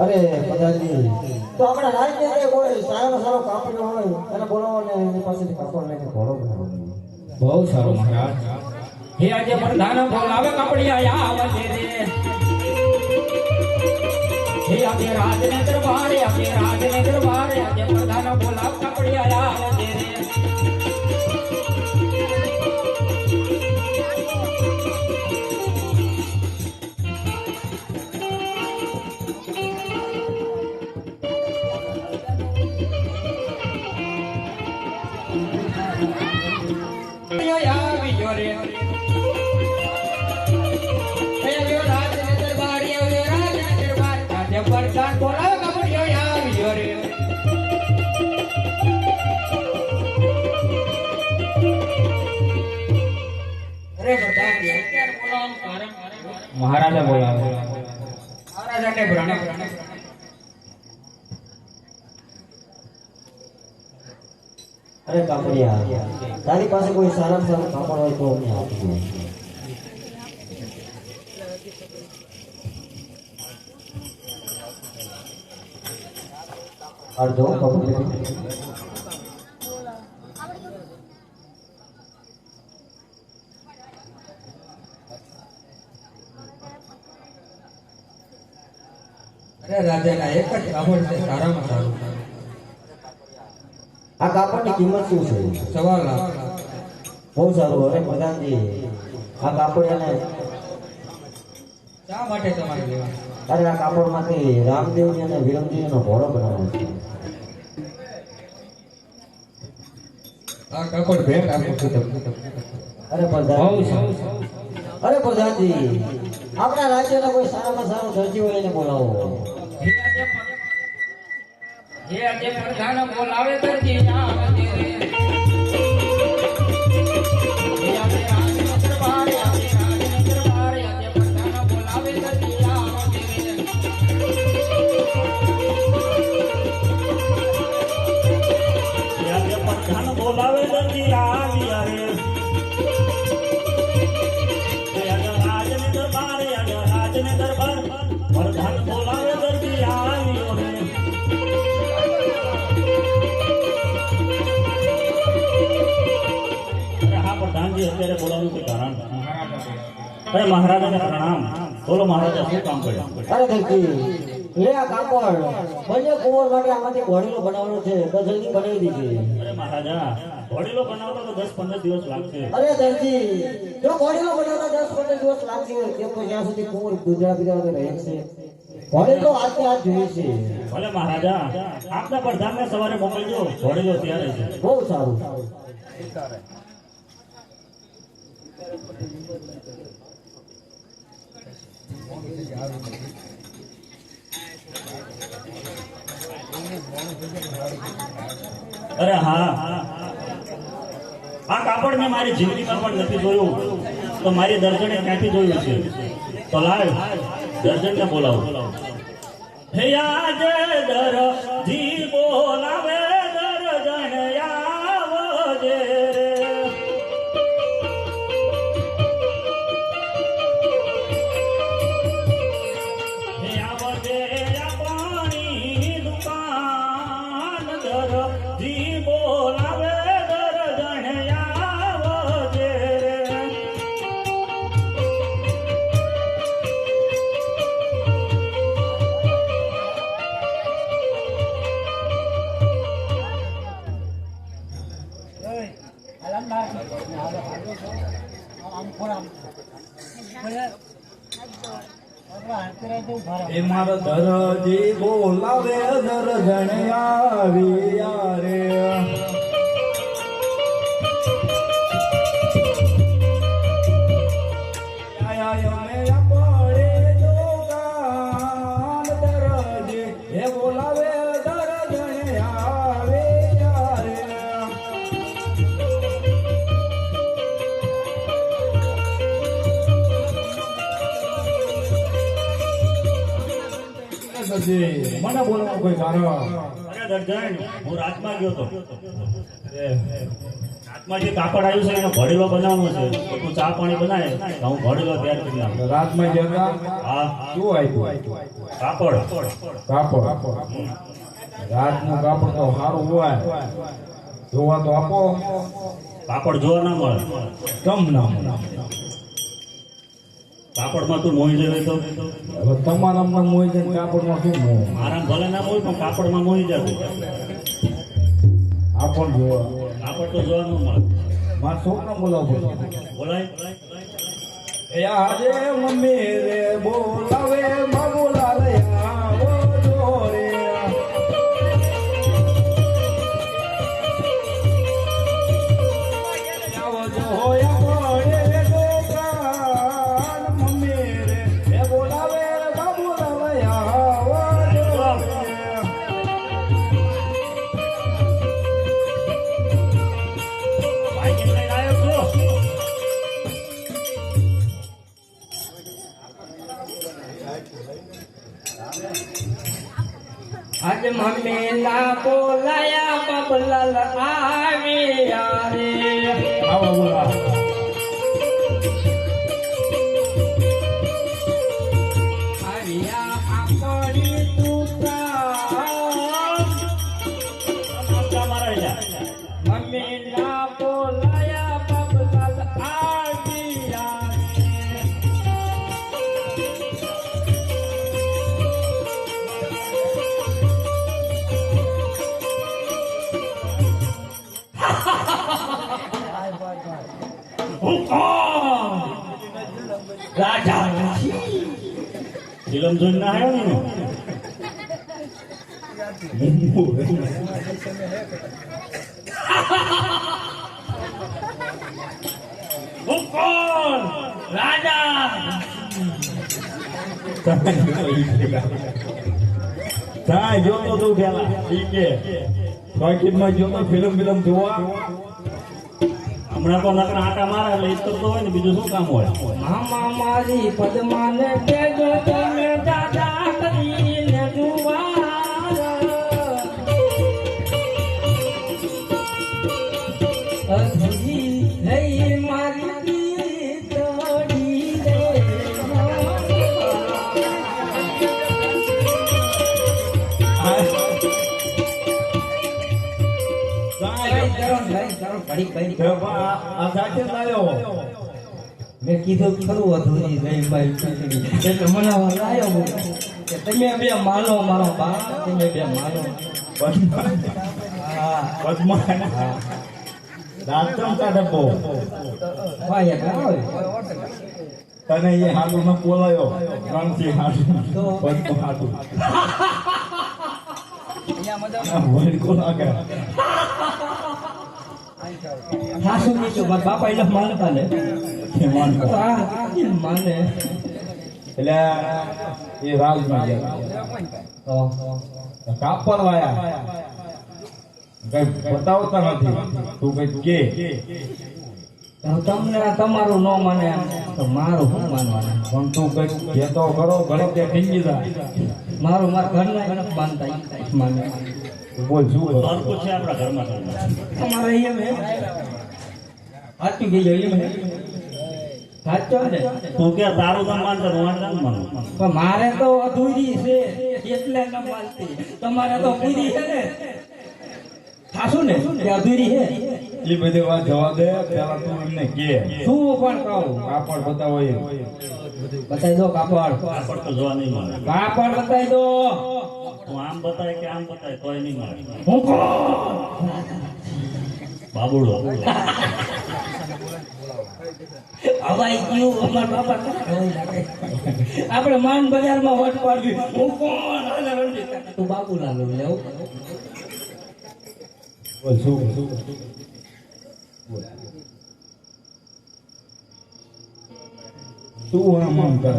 અરે પધારી તો આપણા રાજ્ય કોઈ સારામાં સારો કાપડ હોય એને બોલાવો ને એની પાસેથી કાપડ લઈને ઘોડો બહુ સારું મહારાજ. હે આજે પ્રધાન બોલાવે કપડિયા આવે રે. હે આજે રાજને દરબારે આજે રાજને દરબારે આજે પ્રધાન બોલાવ કપડિયા આવે રે. મહારાજા બોલાવે. મહારાજાને અરે કાપડિયા તારી પાસે કોઈ સારા સારું કાપડ હોય તો અમને આપજો અડધો કપડ અરે રાજાના એક જ કાપડ છે સારામાં સારું. આ કાપડની કિંમત શું છે? સવા લાખ. બહુ સારું અરે પ્રધાનજી આ કાપડ એને શા માટે તમારે લેવા? અરે આ કાપડમાંથી રામદેવજી અને વિરમજીનો ઘોડો બનાવવાનો છે. આ કાપડ ભેટ આપું છું તમને. અરે પ્રધાન અરે પ્રધાનજી. આપણા રાજ્યના કોઈ સારામાં સારો હોય એને બોલાવો. જે પ્રધાન બોલાવે દરજી અરે મહારાજાને પ્રણામ. બોલો મહારાજા શું કામ કર્યું અરે દરજી લે આ કાપડ. બંને કુંવર માટે આમાંથી ઘોડીલો બનાવવાનો છે. તો જલ્દી બનાવી દીધી અરે મહારાજા ઘોડીલો બનાવતો તો દસ પંદર દિવસ લાગશે. અરે દરજી જો ઘોડીલો બનાવતા દસ પંદર દિવસ હોય તેમ તો જ્યાં સુધી કુંવર ગુજરાત ગુજરાત રહે છે. ઘોડીલો આજે આજ જોઈએ છે. ભલે મહારાજા આપના પ્રધાનને સવારે મોકલજો ઘોડીલો ત્યારે છે બહુ સારું. અરે હા. આ કાપડ મેં મારી જિંદગીમાં પણ નથી જોયું. તો મારી દર્જને ક્યાંથી જોયું છે? તો લાવ. દર્જનને બોલાવો. હે યાદ દર જી બોલાવે યારે. દરજી. મને બોલવાનું કોઈ કારણ અરે ને. હું રાતમાં ગયો તો. રાતમાં જે કાપડ આવ્યું છે એનો ઘડેલો બનાવવાનો છે. તો ચા પાણી બનાવે તો હું ઘડેલો તૈયાર કરી નાખું. રાતમાં જતા હા. શું આવ્યું કાપડ. કાપડ. કાપડ રાતનું કાપડ તો સારું હોય. જોવા તો આપો. કાપડ જોવા ના મળે. કમ ના મળે. કાપડમાં તું મોહી જાય તો? હવે તમારા મન મોઈ જાય કાપડમાં શું મોહ? મારા ભલે ના મોય પણ કાપડમાં મોહી જતું. કાપડ જોવા. કાપડ તો જોવા ન મળે મારા છોકરા બોલાવો બોલાય. એ આજે મમ્મી રે બોલાવે મા રે ફિલ્મ જોઈને ના આવ્યો ને હું કોણ રાજા ત્યાં જોતો તું પેલા ઈ કે ટોકીઝમાં જોતો ફિલ્મ ફિલ્મ જોવા હમણાં તો નકરા આટા મારે, એટલે ઈ કરતો હોય ને, બીજું શું કામ હોય? મામા મારી પદ્માને કેજો તમે દાદા કરીને જુવાર. આ સાચે જ લાવ્યો મેં કીધું ખરું હતું રહી ભાઈ ખીચડી એટલે લાયો કે તમે બે માનો મારો બાપ તમે બે માનો તને એ હાડુ ન બોલાયો ત્રણથી હાડુ તો? પદ્મ હાડુ સાસુ નીચું. બાપા એટલે માનતા ને. એ માનતો. હા માને. એટલે એ રાજમાં ગયા. કાપડ વાયા. કઈ બતાવતા નથી. તું કઈ કે. તમને તમારું ન માને તો મારું શું માનવાનું? પણ તું કઈ કહેતો કરો ઘડીક તે ઠીંગી જાય. મારું મારા ઘરના ગણપ માનતા માને. તું બોલ શું કરો છે આપણા ઘરમાં ઘરમાં. તમારે એમ હે સાચું કીધું એમ સાચો ને તું કે તારું કામ માનતા હું મારે પણ મારે તો અધૂરી છે. એટલે ન માનતી તમારે તો પૂરી છે ને. થાશું ને કે અધૂરી છે? એ બધી વાત જવા દે પેલા તું એમને કે. શું પણ કહું કાપડ બતાવો એ બતાવી દો કાપડ. કાપડ તો જોવા નહીં મળે. કાપડ બતાવી દો. તું આમ બતાય કે આમ બતાય તોય નહીં મળે. હું બાબુડો. હવાઈ ગયું અમાર બાપા આપણે માન બજારમાં વટ પાડવી. હું કોણ હાલે રણજીત કાકા, તું બાબુલાલ લેવું બોલ શું શું? શું આમ આમ કરે.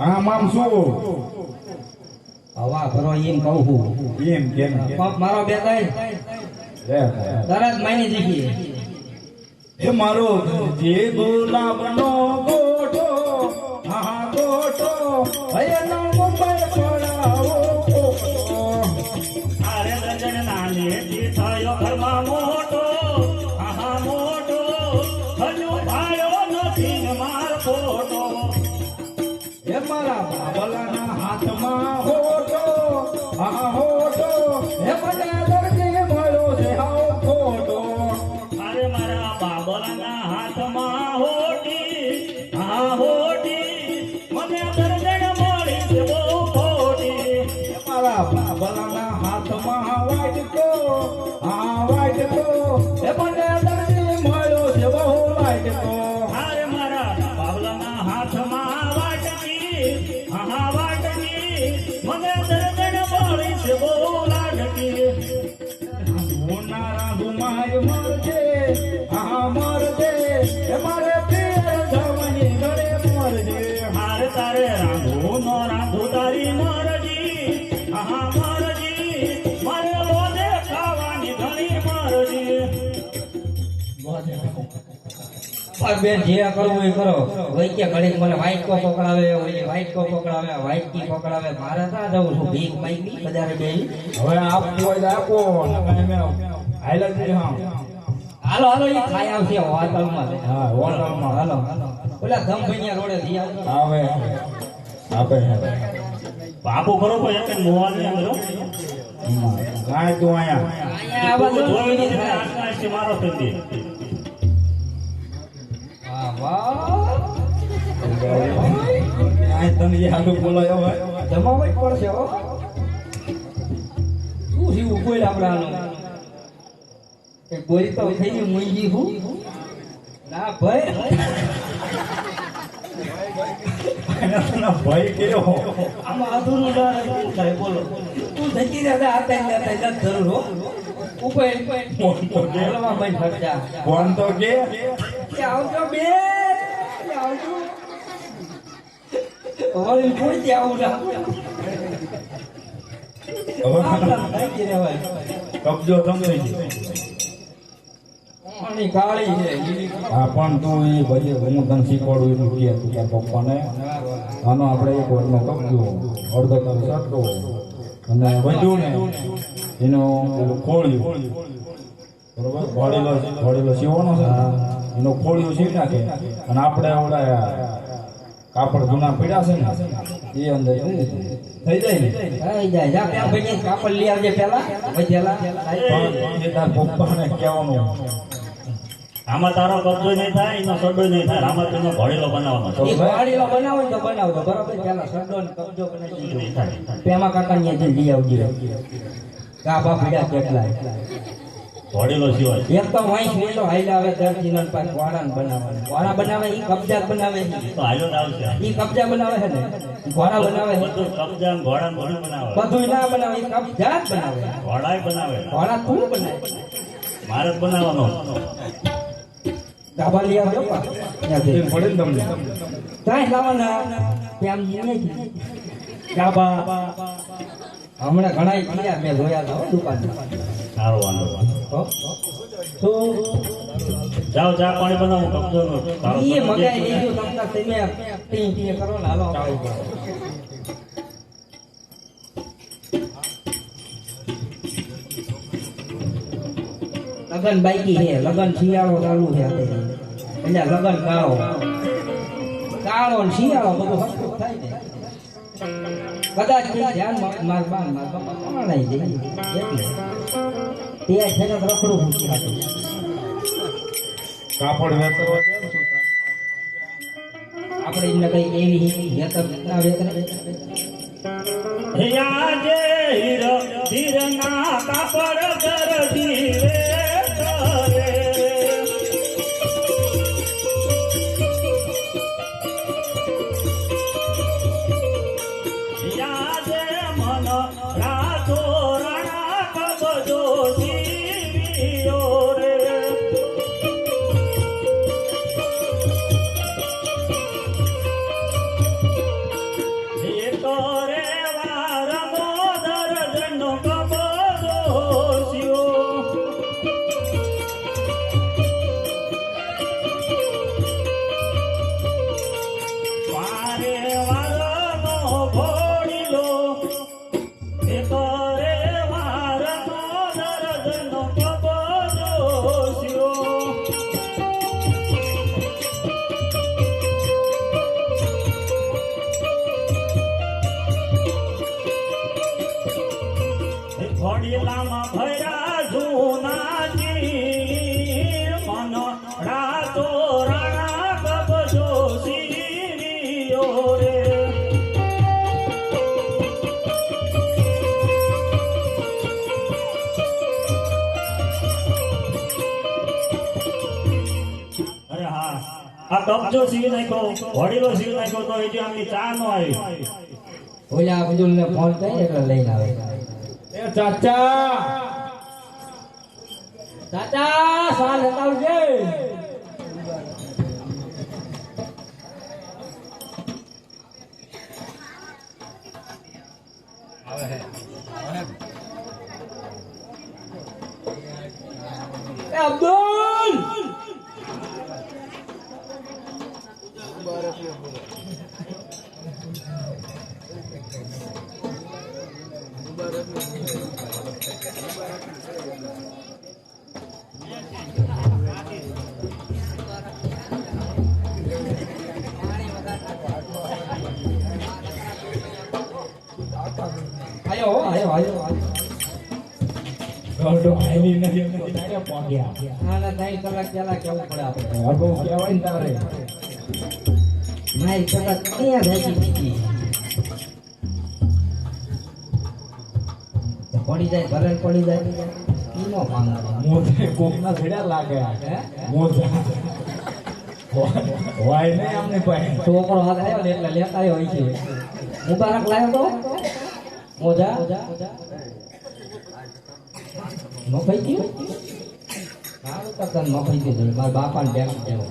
આમ આમ શું? હવા ભરો એમ કહું છું. એમ કેમ? પગ મારો બે કઈ. તરત માની દીધી એ મારો જે ગુલાબનો ગોઠો પણ બેન જે કરવું એ કરો. વઈ કે ઘડી મને વાઈટ કો પકડાવે ઓલી વાઈટ કો પકડાવે વ્હાઈટ કી પકડાવે. મારે ત્યાં જવું છું. ભીખ માંગી બજારે બે હવે આપવું હોય તો આપો. હાલો હાલો એ ખાઈ આવશે હોટલમાં. હા હોટલમાં. હાલો. ઓલા ધમભૈયા રોડે ધી આવે. આપે બાપુ ખરો કોઈ એક મોવા ની અંદર હો. કાંઈ તું અહીંયા. મારો સંદેશ વાહ, વાહ. આ તને જે હાલું બોલાયો હોય જમાવટ પડશે હો શું થયું બોલ આપણાનું એ બોલ તો થઈ ગયું મૂંગી હું ના ભાઈ ભય કેવો આમાં અધૂરું થાય બોલો તું રહ્યા હતા આતા જતા જત જરૂર હો ઉપર ફોન તો કે આવજો બે આવજો હવે કબજો તમે હા પણ તું એ ભલે હું તને શીખવાડું એટલું કે તું ત્યાં પપ્પાને આનો આપણે એક વારનો કબજો અડધો તારો સટકો અને વધુ ને એનું ખોળ્યું બરોબર ઘોડેલો ઘોડેલો સીવવાનો છે એનો ખોળિયું છે નાખે. અને આપણે ઓલા કાપડ જૂના પીડા છે ને એ અંદર થઈ જાય. ને? થઈ જાય. જા ત્યાં ભાઈ કાપડ લઈ આવજે પેલા વધેલા પણ એ તાર પપ્પાને કહેવાનું. આમાં તારો કબજો નહીં થાય એનો સડો નહીં થાય. આમાં તેનો ઘોડેલો બનાવવાનો છે. એ બનાવો ને તો બનાવો તો બરાબર? પેલા સડો ને કબજો બનાવી દીધો થાય. પેમા કાકા ને જઈને લઈ આવજો. કાપા પીડા કેટલાય. ઘોડેલો સિવાય. એક તો વાંસ વેલો હાઈલા આવે દર્દી ને પાછ વાળાને બનાવવાનું. વાળા બનાવે ઈ કબજા બનાવે. તો હાલો ના આવશે ઈ કબજા બનાવે છે ને? ઘોડા બનાવે. છે બધું કબજા ને ઘોડા ને બધું બનાવે. બધું ના બનાવે ઈ કબજા જ બનાવે. ઘોડાય બનાવે. ઘોડા તું બનાવે. મારે બનાવવાનો. ધાબા લઈ આવજો પા પડે ને તમને. કાંઈ લાવવાના. ત્યાં નહીં ધાબા. હમણાં ઘણા મેં જોયા હતા દુકાન સારો વાંધો વાંધો? તો જાઓ ચા પાણી બનાવો કબજો નો ઈ મગાઈ જે લીધું તમને તમે ટી ટી કરો ને હાલો. લગન બાઈકી હે લગન શિયાળો ચાલુ છે. એટલે લગન કાળો. કાળો ને શિયાળો બધું જ થાય ને. કદાચ ધ્યાન માર બાન માર બાપા પ્રમાણાઈ જાય એટલે. તે છે ને રખડું કાપડ? આપણે એમને કઈ એવી વેતન ના વેતન આજે હીર હીરના કાપડ દરદી રે આ કબજો સીવી નાખ્યો વડીલો સીવી નાખ્યો તો હજી આમની ચા નો આવી ઓલા બધું ને ફોન કરી એટલે લઈને આવે એ ચાચા ચાચા સાલ હટાવજે એ અબ્દુલ નથી ત્રણ કલાક પહેલા કેવું પડે આપણે. અડધો કહેવાય ને તારે. મારી કલાક ક્યાં ભેગી બીજી પડી જાય ભલે પડી જાય. મોઢે કોકના છેડ્યા લાગે. મોજા. હોય નહીં આમને પાસે. છોકરો હાથ આવ્યો એટલે લેતા હોય છે મુબારક લાવ્યો તો. મોજા. ખાઈ ગયું સારું તો તને ખાઈ ગયું મારા બાપાને બેંક દેવો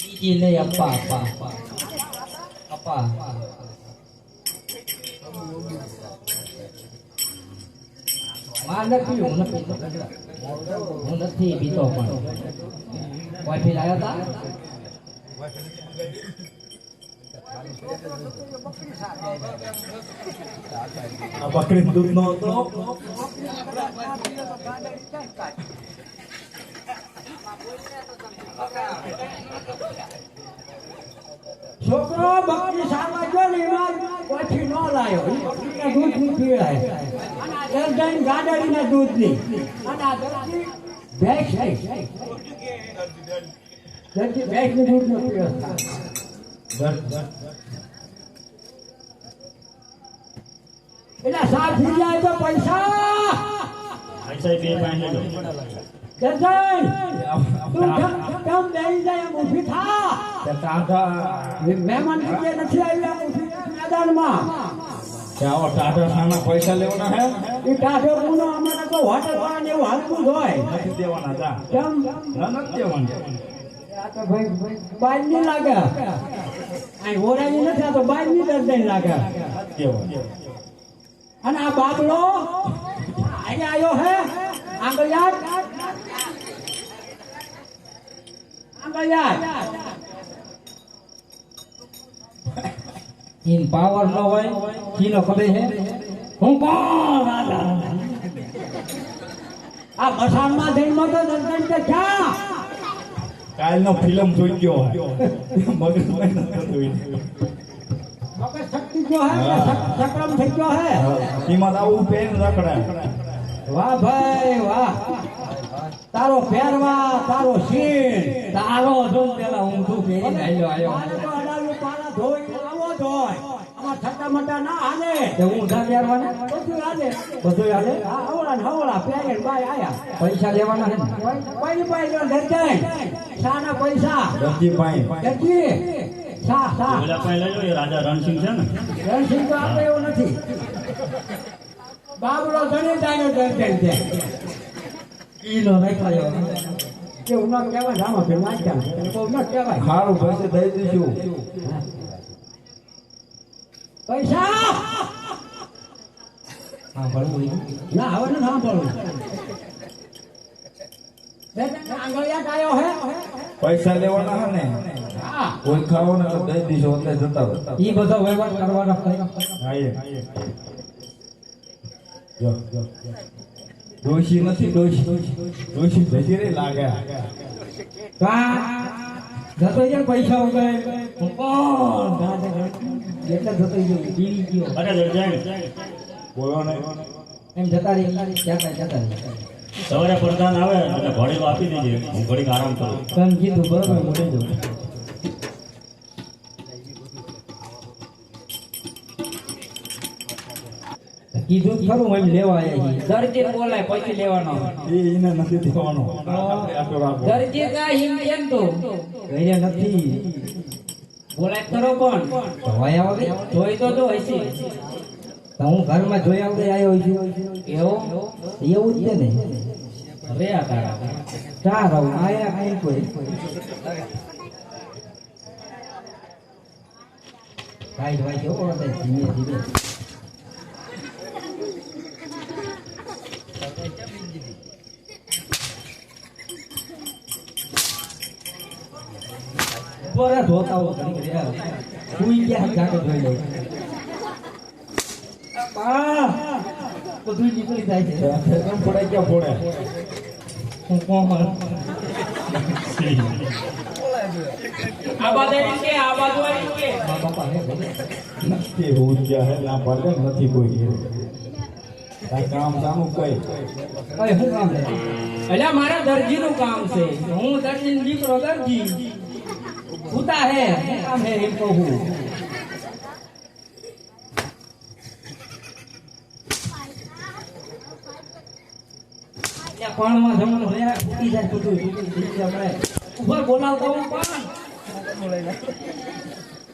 બીજી નહીં અપ્પા અપ્પા અપ્પા માર નથી, હું નથી. હું પીતો પણ. કોફી લાવ્યો તા? બકરી દૂધ નો છોકરો બકરી સામા ને પછી ન લાયો. એને દૂધની પીવડાય દર્જન ગાડડીના દૂધની. અને આ દર્જી ભેંસ નહીં દૂધ નો પીવડતા એટલે સાફ થઈ જાય તો પૈસા. પૈસા બે પાંચ લેજો તું કેમ- કેમ બેસી જાય એમ ઊભી થા? મહેમાન તરીકે નથી આવ્યા ઊભી મેદાનમાં. સાના પૈસા લેવાના હે? એ ટાઢો ગુનો અમારે તો હોટલ વાળા ને એવું હાલતું જ હોય. નથી દેવાના જા. કેમ? નથી દેવાના. આ તો ભાઈ બાજની લાગે. અહીં ઓરાની નથી આ તો બાજની લાગે. દેવાના. અને આ બાબલો આજે આવ્યો હે? આંગળિયાત આંગળિયાત ઇન પાવર ન હોય કીનો ખબર હે? હું કોણ? રાજા આ મસાણમાં જઈને તો દર્દન કે ક્યાં? કાલનો ફિલ્મ જોઈ ગયો મગજ મગજ ગયો હે સક્રમ થઈ ગયો હે. એમાં આવું પેન રખડે. વાહ ભાઈ વાહ. તારો પહેરવા તારો સીન તારો જો પેલા હું તું પહેરી આવ્યો આવ્યો. પાડા ધોઈ આવો મટા ના હાલે. તે હું ઉધા પહેરવાના? બધું હાલે. બધું હાલે? આ હવળા ને હવળા પહેરીને બાય આયા. પૈસા લેવાના? કોઈ શાના પૈસા. દર્દી ભાઈ ધરજી શા શા ઓલા પાસે લેજો એ રાજા રણસિંહ છે ને. રણસિંહ તો આપણે એવું નથી. બાબરો છે. કીનો રાખ્યો એવું. ન કહેવાય રામા વાંચ્યા બહુ ન કહેવાય. સારું દઈ દઈશું. પૈસા! હા ભણવું ના હવે નથી સાંભળવું. આંગળિયા કાયો હે. પૈસા લેવાના હે ને? હા ને દઈ દઈશું એટલે જતા રહો. ઈ બધો વહીવટ કરવાનો જો જો ડોશી નથી દોષી દોષી ભેજી રે લાગે. જતો પૈસા ઉગે હું કોણ રાજા એટલે થતો ગયો જીવી ગયો. અરે દર્જન બોલો ને. એમ જતા રહી જતા જતા રહી સવારે પ્રધાન આવે એટલે ઘડીક આપી દેજે. હું ઘડીક આરામ કરું. કીધું બરોબર મોટે જો. કીધું ખરું એમ લેવા આવ્યા દરજી બોલાય પછી લેવાનો. એ એને નથી દેવાનો આપણે આટલો રાખો દરજી કા હિમ કેમ તો? ઘરે નથી. બોલાય ખરો કોણ આવે જોઈ તો હશે. હું ઘરમાં જોઈ આવે આવ્યો છું. એવો? એવું જ છે ને. રે આ તારા. ચાર આવું આયા કઈ કોઈ. કાઈ ભાઈ જો ધીમે ધીમે. બરા ધોતા હો સુઈ ગયા જાકે જોઈ લઉં. બા બધું નીકળી જાય છે. કેમ ફોડે ક્યાં ફોડે હું કોણ ક્યાં નથી કોઈ આ કામ સામુ કઈ અરે હું કામ લે એટલે મારા દરજીનું કામ છે. હું દરજી દીકરો દરજી. ઉતા હે કામ હે, એમ કહું પાણમાં જમવાનું હોય જાય ઉપર બોલાવતા હું પણ.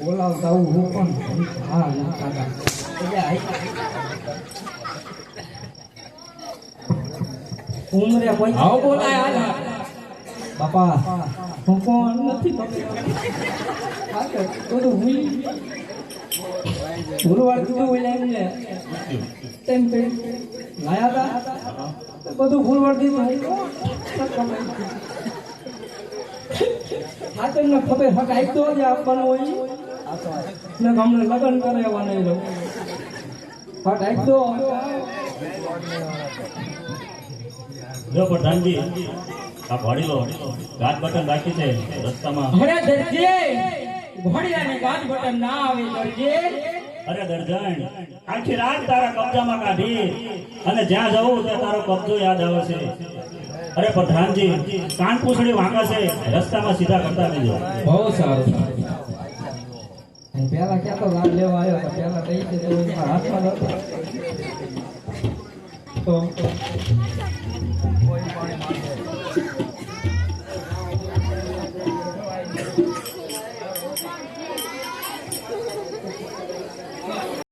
બોલાવતા હું પણ. હા ઉમરે કોઈ આવો બોલાય હાલ બાપા હું કોણ નથી ખબર. બધું ભૂલી ભૂલવા કીધું હોય એમને. તેમ કરી લાયા હતા. બધું ભૂલવા દીધું હું. હા તો એમને ખબર હક આપ્યો જ આપવાનો હોય? ને અમને લગ્ન કરાવવાના એ લોકો હક આપ્યો જો પ્રધાનજી આ ભણી લો બટન બાકી છે રસ્તામાં. અરે દરજે ઘોડિયાને ગાજ બટન ના આવે દરજે. અરે દર્જન આખી રાત તારા કબજામાં કાઢી અને જ્યાં જવું ત્યાં તારો કબજો યાદ આવે છે. અરે પ્રધાનજી કાન પૂછડી વાંકા છે રસ્તામાં સીધા કરતા દેજો બહુ સારું. પેલા ક્યાં તો લાભ લેવા આવ્યો તો પેલા દીધું હાથમાં નતો તો